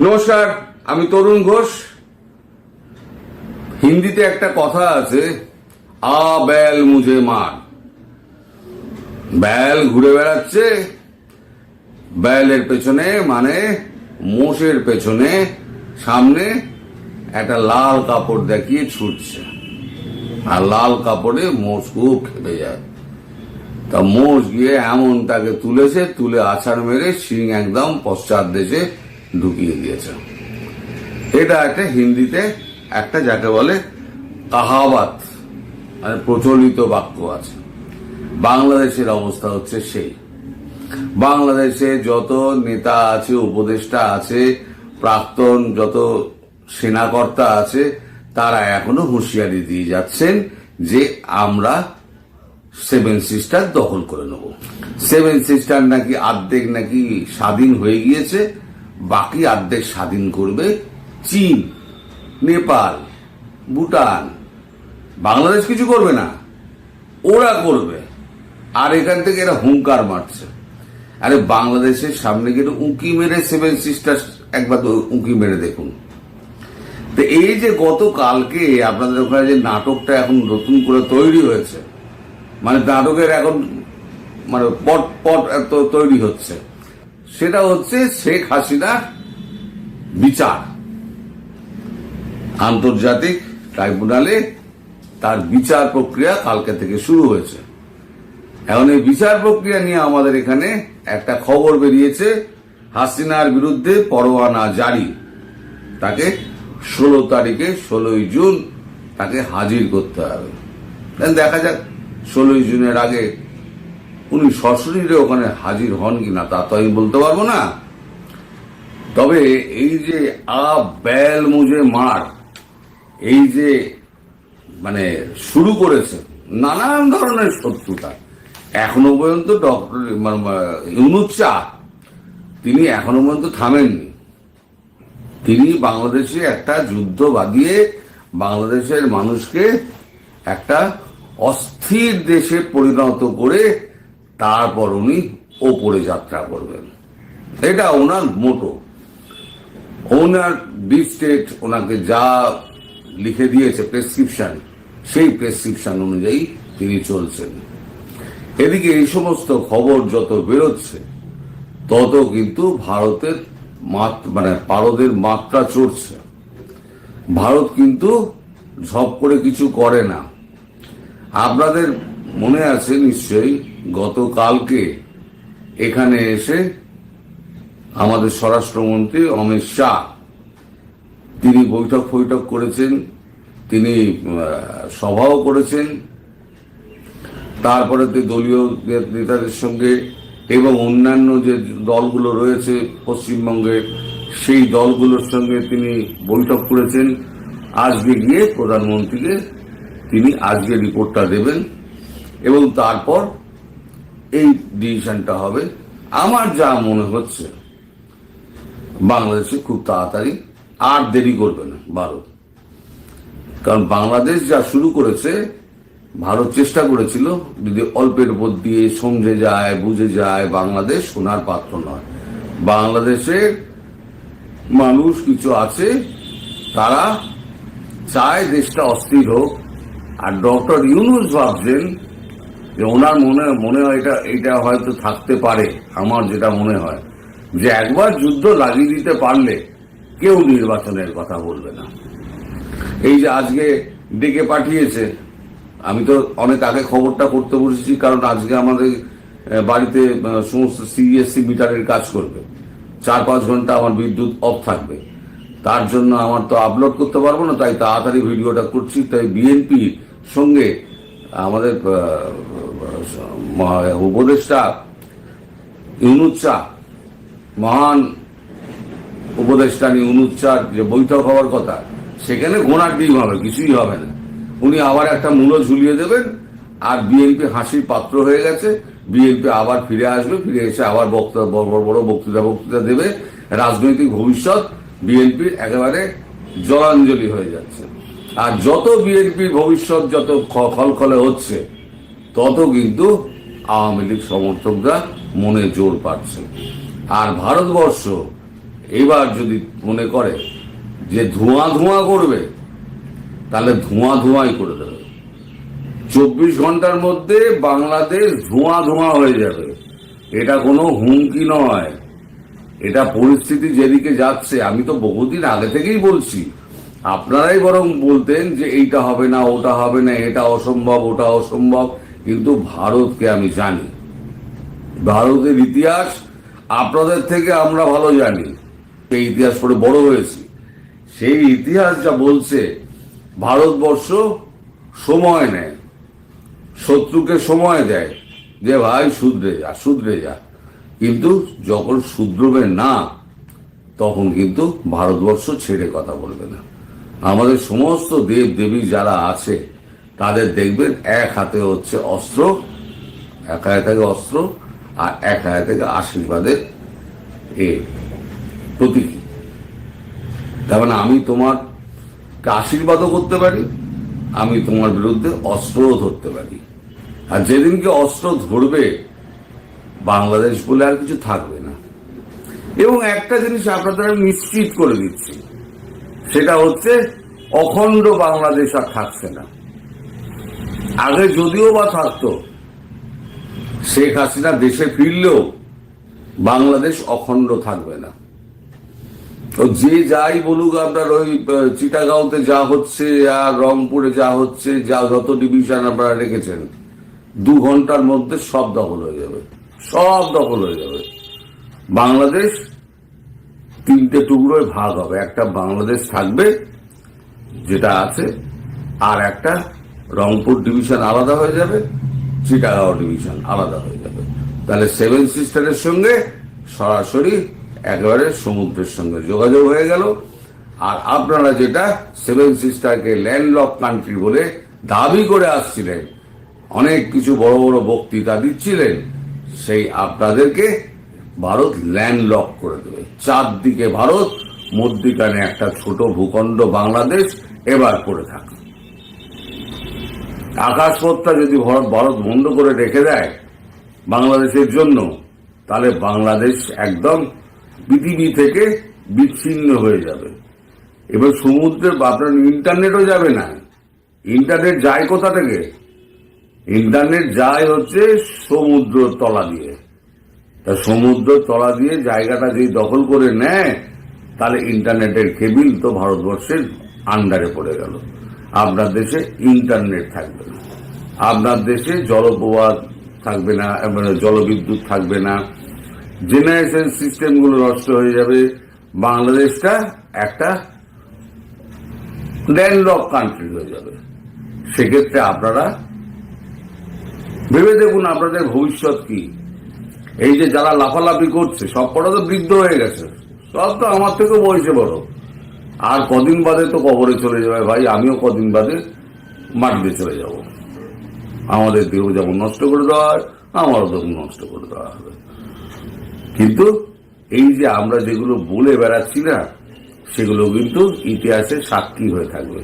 নমস্কার, আমি তরুণ ঘোষ। হিন্দিতে একটা কথা আছে, আ ব্যাল মুঝে মার। ব্যাল ঘুরে বেড়াচ্ছে, ব্যালের পেছনে মানে মোষের পেছনে, সামনে একটা লাল কাপড় দেখিয়ে ছুটছে। আর লাল কাপড়ে মোষ খুব খেপে যায়। তা মোষ গিয়ে এমন তাকে তুলেছে, তুলে আছাড় মেরে শিং একদম পশ্চাৎ দেশে ঢুকিয়ে দিয়েছে। এটা একটা হিন্দিতে একটা যাকে বলে কাহাবাত মানে প্রচলিত বাক্য আছে। বাংলাদেশের অবস্থা হচ্ছে সেই। বাংলাদেশে যত নেতা আছে, উপদেষ্টা আছে, প্রাক্তন যত সেনাকর্তা আছে, তারা এখনও হুঁশিয়ারি দিয়ে যাচ্ছেন যে আমরা সেভেন সিস্টার দখল করে নেব। সেভেন সিস্টার নাকি আর্ধেক নাকি স্বাধীন হয়ে গিয়েছে বাকি আর্ধেক স্বাধীন করবে চীন, নেপাল, ভুটান। বাংলাদেশ কিছু করবে না, ওরা করবে। আর এখান থেকে এরা হুঙ্কার মারছে। আরে বাংলাদেশের সামনে গিয়ে উঁকি মেরে সেভেন সিস্টার একবার উঁকি মেরে দেখুন। তো এই যে গতকালকে আপনাদের ওখানে যে নাটকটা এখন নতুন করে তৈরি হয়েছে মানে নাটকের এখন মানে পট পট তৈরি হচ্ছে। সেটা হচ্ছে শেখ হাসিনা বিচার। আন্তর্জাতিক ট্রাইব্যুনালে তার বিচার প্রক্রিয়া কালকে থেকে শুরু হয়েছে। এখন এই বিচার প্রক্রিয়া নিয়ে আমাদের এখানে একটা খবর বেরিয়েছে, হাসিনার বিরুদ্ধে পরোয়ানা জারি। তাকে ষোলো তারিখে, ষোলোই জুন তাকে হাজির করতে হবে। দেখা যাক, ষোলোই জুনের আগে উনি সশরীরে ওখানে হাজির হন কিনা তা তো আমি বলতে পারব না। তবে এই যে আ, ব্যাল, মুজে, মার, এই যে মানে শুরু করেছে, নানান ধরনের শত্রুতা। এখনও পর্যন্ত ডক্টর ইউনুস চা, তিনি এখনও পর্যন্ত থামেননি। তিনি বাংলাদেশে একটা যুদ্ধ বাঁধিয়ে বাংলাদেশের মানুষকে একটা অস্থির দেশে পরিণত করে তারপর উনি ওপরে যাত্রা করবেন। এটা ওনার মোটো। ওনার ডিপ স্টেট ওনাকে যা লিখে দিয়েছে প্রেসক্রিপশন, সেই প্রেসক্রিপশন অনুযায়ী তিনি চলছেন। এদিকে এই সমস্ত খবর যত বেরোচ্ছে, তত কিন্তু ভারতের মানে পারদের মাত্রা চড়ছে। ভারত কিন্তু ঝপ করে কিছু করে না। আপনাদের মনে আছে নিশ্চয়ই গতকালকে এখানে এসে আমাদের স্বরাষ্ট্রমন্ত্রী অমিত শাহ, তিনি বৈঠক বৈঠক করেছেন, তিনি সভাও করেছেন, তারপরে দলীয় নেতাদের সঙ্গে এবং অন্যান্য যে দলগুলো রয়েছে পশ্চিমবঙ্গে, সেই দলগুলোর সঙ্গে তিনি বৈঠক করেছেন। আজকে গিয়ে প্রধানমন্ত্রীকে তিনি আজকে রিপোর্টটা দেবেন। এবং তারপর এই ডিসিশনটা হবে। আমার যা মনে হচ্ছে, বাংলাদেশে খুব তাড়াতাড়ি আর দেরি করবে না ভারত। কারণ বাংলাদেশ যা শুরু করেছে, ভারত চেষ্টা করেছিল যদি অল্পের উপর দিয়ে সমঝে যায়, বুঝে যায়, বাংলাদেশ সোনার পাত্র নয়। বাংলাদেশের মানুষ কিছু আছে, তারা চায় দেশটা অস্থির হোক। আর ডক্টর ইউনুস ভাবছেন যে ওনার মনে মনে হয় এটা এটা হয়তো থাকতে পারে, আমার যেটা মনে হয়। যে একবার যুদ্ধ লাগিয়ে দিতে পারলে কেউ নির্বাচনের কথা বলবে না। এই যে আজকে ডেকে পাঠিয়েছে, আমি তো অনেক আগে খবরটা করতে বসেছি, কারণ আজকে আমাদের বাড়িতে সমস্ত সিএসসি মিটারের কাজ করবে। চার পাঁচ ঘণ্টা আমার বিদ্যুৎ অফ থাকবে। তার জন্য আমার তো আপলোড করতে পারব না, তাই তাড়াতাড়ি ভিডিওটা করছি। তাই বিএনপি সঙ্গে আমাদের উপদেষ্টা ইউনুস শাহ, মহান উপদেষ্টা নিয়ে অনুচ্চার যে বৈঠক হওয়ার কথা সেখানে গোনার ডিম হবে কিছুই হবে না। উনি আবার একটা মূল্য ঝুলিয়ে দেবেন আর বিএনপি হাসির পাত্র হয়ে গেছে বিএনপি আবার ফিরে আসবে ফিরে এসে আবার বড় বড় বড় বক্তৃতা বক্তৃতা দেবে। রাজনৈতিক ভবিষ্যৎ বিএনপির একেবারে জলাঞ্জলি হয়ে যাচ্ছে। আর যত বিএনপির ভবিষ্যৎ যত খলখলে হচ্ছে, তত কিন্তু আওয়ামী লীগ সমর্থকরা মনে জোর পাচ্ছে। আর ভারতবর্ষ এবার যদি মনে করে যে ধোঁয়া ধোঁয়া করবে, তাহলে ধোঁয়া ধোঁয়াই করে দেবে। চব্বিশ ঘণ্টার মধ্যে বাংলাদেশ ধোঁয়া ধোঁয়া হয়ে যাবে। এটা কোনো হুমকি নয়। এটা পরিস্থিতি যেদিকে যাচ্ছে, আমি তো বহুদিন আগে থেকেই বলছি আপনারাই বরং বলতেন যে এইটা হবে না, ওটা হবে না, এটা অসম্ভব, ওটা অসম্ভব, কিন্তু ভারতকে আমি জানি। ভারতের ইতিহাস আপনাদের থেকে আমরা ভালো জানি এই ইতিহাস পড়ে বড় হয়েছি। সেই ইতিহাস যা বলছে, ভারতবর্ষ সময় নেয়, শত্রুকে সময় দেয়, যে ভাই শুধরে যা শুধরে যা। কিন্তু যখন শুধরবে না, তখন কিন্তু ভারতবর্ষ ছেড়ে কথা বলবে না। আমাদের সমস্ত দেব দেবী যারা আছে, তাদের দেখবেন এক হাতে হচ্ছে অস্ত্র, এক হাতে থেকে অস্ত্র আর এক হাতে থেকে আশীর্বাদের এ প্রতীকী। তার মানে আমি তোমার আশীর্বাদও করতে পারি, আমি তোমার বিরুদ্ধে অস্ত্রও ধরতে পারি। আর যেদিনকে অস্ত্র ধরবে, বাংলাদেশ বলে আর কিছু থাকবে না। এবং একটা জিনিস আপনাদের আমি নিশ্চিত করে দিচ্ছি সেটা হচ্ছে অখণ্ড বাংলাদেশ আর থাকছে না। আগে যদিও বা থাকতো, শেখ হাসিনা দেশে ফিরলেও বাংলাদেশ অখণ্ড থাকবে না। তো যে যাই বলুক আপনার ওই চিটাগাঁওতে যা হচ্ছে আর রংপুরে যা হচ্ছে, যা যত ডিভিশন আপনারা রেখেছেন, দু ঘণ্টার মধ্যে সব দখল হয়ে যাবে। সব দখল হয়ে যাবে। বাংলাদেশ তিনটে টুকরোয় ভাগ হবে। একটা বাংলাদেশ থাকবে, যেটা আছে, আর একটা রংপুর ডিভিশন আলাদা হয়ে যাবে চিটাগাঁও ডিভিশন আলাদা হয়ে যাবে। তাহলে সেভেন সিস্টারের সঙ্গে সরাসরি একেবারে সমুদ্রের সঙ্গে যোগাযোগ হয়ে গেল। আর আপনারা যেটা সেভেন সিস্টারকে ল্যান্ডলক কান্ট্রি বলে দাবি করে আসছিলেন, অনেক কিছু বড় বড় বক্তৃতা দিচ্ছিলেন, সেই আপনাদেরকে ভারত ল্যান্ডলক করে দেবে। চারদিকে ভারত, মধ্যিখানে একটা ছোট ভূখণ্ড বাংলাদেশ এবার করে থাকে। আকাশপথটা যদি ভারত ভারত বন্ধ করে রেখে দেয় বাংলাদেশের জন্য, তাহলে বাংলাদেশ একদম পৃথিবী থেকে বিচ্ছিন্ন হয়ে যাবে। এবার সমুদ্রে আপনার ইন্টারনেটও যাবে না। ইন্টারনেট যায় কোথা থেকে? ইন্টারনেট যায় হচ্ছে সমুদ্র তলা দিয়ে। তা সমুদ্র তলা দিয়ে জায়গাটা যদি দখল করে নেয়, তাহলে ইন্টারনেটের কেবিল তো ভারতবর্ষের আন্ডারে পড়ে গেল। আপনার দেশে ইন্টারনেট থাকবে না। আপনার দেশে জলপ্রবাহ থাকবে না মানে জলবিদ্যুৎ থাকবে না। জেনারেশন সিস্টেমগুলো নষ্ট হয়ে যাবে। বাংলাদেশটা একটা ল্যান্ডলক কান্ট্রি হয়ে যাবে। সেক্ষেত্রে আপনারা ভেবে দেখুন আপনাদের ভবিষ্যৎ কি। এই যে যারা লাফালাফি করছে সব কটা তো বৃদ্ধ হয়ে গেছে। সব তো আমার থেকেও বয়সে বড়। আর কদিন বাদে তো কবরে চলে যাবে ভাই, আমিও কদিন বাদে মাটিতে চলে যাব। আমাদের দেহ যেমন নষ্ট করে দেওয়া হয়, আমারও তখন নষ্ট করে দেওয়া হবে। কিন্তু এই যে আমরা যেগুলো বলে বেড়াচ্ছি না, সেগুলো কিন্তু ইতিহাসে সাক্ষী হয়ে থাকবে।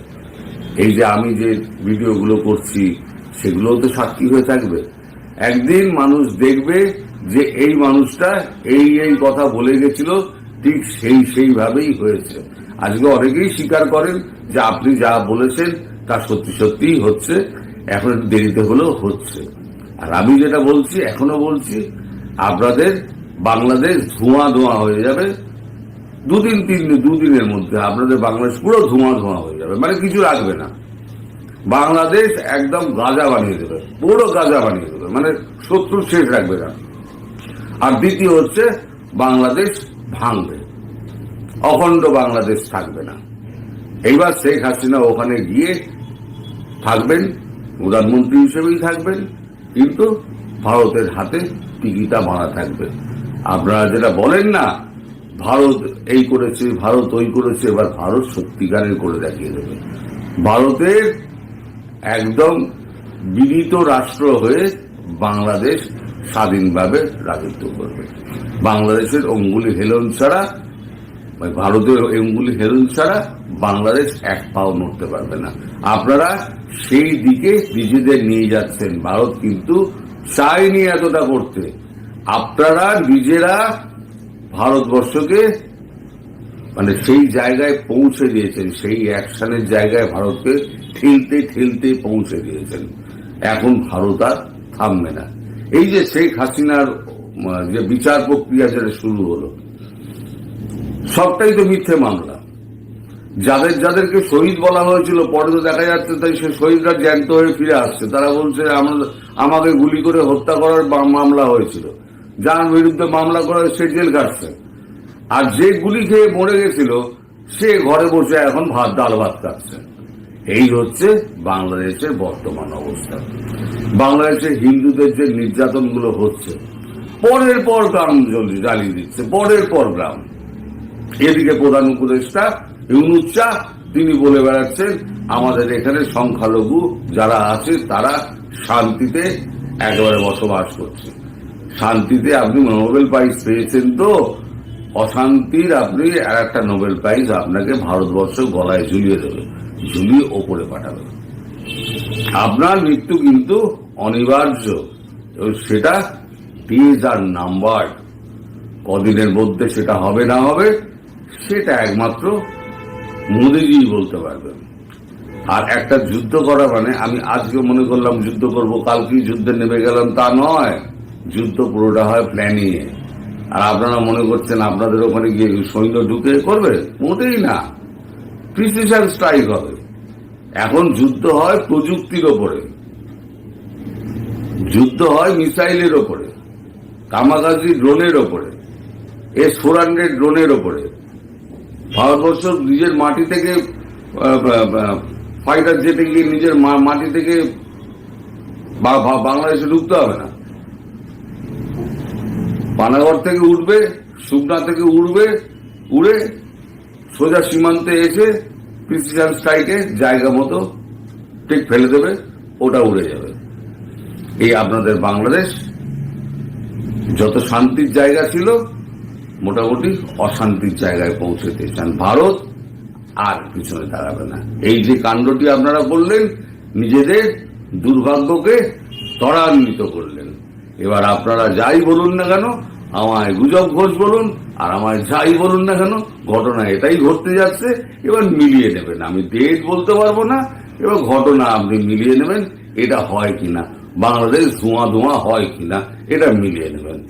এই যে আমি যে ভিডিওগুলো করছি, সেগুলোও তো সাক্ষী হয়ে থাকবে। একদিন মানুষ দেখবে যে এই মানুষটা এই এই কথা বলে গেছিল, ঠিক সেই সেইভাবেই হয়েছে। আজকে অনেকেই স্বীকার করেন যে আপনি যা বলেছেন তা সত্যি সত্যিই হচ্ছে, এখন দেরিতে হলেও হচ্ছে। আর আমি যেটা বলছি, এখনও বলছি, আপনাদের বাংলাদেশ ধোঁয়া ধোঁয়া হয়ে যাবে। দুদিন, তিন দিন, দুদিনের মধ্যে আপনাদের বাংলাদেশ পুরো ধোঁয়া ধোঁয়া হয়ে যাবে। মানে কিছু রাখবে না। বাংলাদেশ একদম গাঁজা বানিয়ে দেবে, পুরো গাঁজা বানিয়ে দেবে। মানে শত্রু শেষ রাখবে না। আর দ্বিতীয় হচ্ছে বাংলাদেশ ভাঙবে। অখণ্ড বাংলাদেশ থাকবে না। এইবার শেখ হাসিনা ওখানে গিয়ে থাকবেন, প্রধানমন্ত্রী হিসেবেই থাকবেন, কিন্তু ভারতের হাতে টিকিটা মারা থাকবে। আপনারা যেটা বলেন না, ভারত এই করেছে, ভারত ওই করেছে, এবার ভারত সত্যিকারের করে দেখিয়ে দেবে। ভারতের একদম বিনীত রাষ্ট্র হয়ে বাংলাদেশ স্বাধীনভাবে রাজত্ব করবে। বাংলাদেশের অঙ্গুলি হেলন ছাড়া মানে ভারতের অঙ্গুলি হেলন ছাড়া বাংলাদেশ এক পাও নড়তে পারবে না। আপনারা সেই দিকে নিজেদের নিয়ে যাচ্ছেন। ভারত কিন্তু চায়নি এতটা করতে। আপনারা নিজেরা ভারতবর্ষকে মানে সেই জায়গায় পৌঁছে দিয়েছেন। সেই অ্যাকশনের জায়গায় ভারতকে ঠেলতে ঠেলতে পৌঁছে দিয়েছেন। এখন ভারত আর থামবে না। এই যে শেখ হাসিনার যে বিচার প্রক্রিয়া যেটা শুরু হলো, সবটাই তো মিথ্যে মামলা। যাদের, যাদেরকে শহীদ বলা হয়েছিল, পরে তো দেখা যাচ্ছে তাই সে শহীদরা জ্যান্ত হয়ে ফিরে আসছে। তারা বলছে, আমরা, আমাকে গুলি করে হত্যা করার মামলা হয়েছিল। যার বিরুদ্ধে মামলা করে সে জেল কাটছে আর যে গুলি খেয়ে মরে গেছিল, সে ঘরে বসে এখন ভাত, ডাল, ভাত খাচ্ছে। এই হচ্ছে বাংলাদেশের বর্তমান অবস্থা। বাংলাদেশে হিন্দুদের যে নির্যাতনগুলো হচ্ছে, পরের পর গ্রাম জ্বলি- জ্বালিয়ে দিচ্ছে, পরের পর গ্রাম। এদিকে প্রধান উপদেষ্টা ইউনুচ্চা তিনি বলে বেড়াচ্ছেন, আমাদের এখানে সংখ্যালঘু যারা আছে, তারা শান্তিতে একেবারে বসবাস করছে। শান্তিতে আপনি নোবেল প্রাইজ পেয়েছেন তো, অশান্তির আপনি আর একটা নোবেল প্রাইজ আপনাকে ভারতবর্ষ গলায় ঝুলিয়ে দেবে। ঝুলিয়ে ওপরে পাঠাবে। আপনার মৃত্যু কিন্তু অনিবার্য সেটা টিজ আর নাম্বার কদিনের মধ্যে সেটা হবে না হবে, সেটা একমাত্র মোদিজি বলতে পারবেন। আর একটা যুদ্ধ করা মানে আমি আজকে মনে করলাম যুদ্ধ করব, কালকেই যুদ্ধে নেমে গেলাম, তা নয়। যুদ্ধ পুরোটা হয় প্ল্যানিং এ আর আপনারা মনে করছেন আপনাদের ওখানে গিয়ে সৈন্য ঢুকে করবে? মোটেই না। প্রিসিশন স্ট্রাইক হবে। এখন যুদ্ধ হয় প্রযুক্তির ওপরে। যুদ্ধ হয় মিসাইলের ওপরে। কামাগাজি ড্রোনের ওপরে। এস ফোর হান্ড্রেড ড্রোনের ওপরে। ভারতবর্ষ নিজের মাটি থেকে ফাইটার জেটে গিয়ে নিজের মাটি থেকে বাংলাদেশে ঢুকতে হবে না। পানাগড় থেকে উঠবে সুগনা থেকে উঠবে উড়ে সোজা সীমান্তে এসে প্রিসিশন স্ট্রাইকে জায়গা মতো ঠিক ফেলে দেবে, ওটা উড়ে যাবে। এই আপনাদের বাংলাদেশ, যত শান্তির জায়গা ছিল, মোটামুটি অশান্তির জায়গায় পৌঁছে চান ভারত, আর পিছনে দাঁড়াবে না। এই যে কাণ্ডটি আপনারা করলেন নিজেদের দুর্ভাগ্যকে ত্বরান্বিত করলেন। এবার আপনারা যাই বলুন না কেন আমায় গুজব ঘোষ বলুন, আর আমায় যাই বলুন না কেন, ঘটনা এটাই ঘটতে যাচ্ছে, এবার মিলিয়ে নেবেন। আমি ডেট বলতে পারব না, এবার ঘটনা আপনি মিলিয়ে নেবেন, এটা হয় কিনা, বাংলাদেশ ধোঁয়া ধোঁয়া হয় কিনা, এটা মিলিয়ে নেবেন।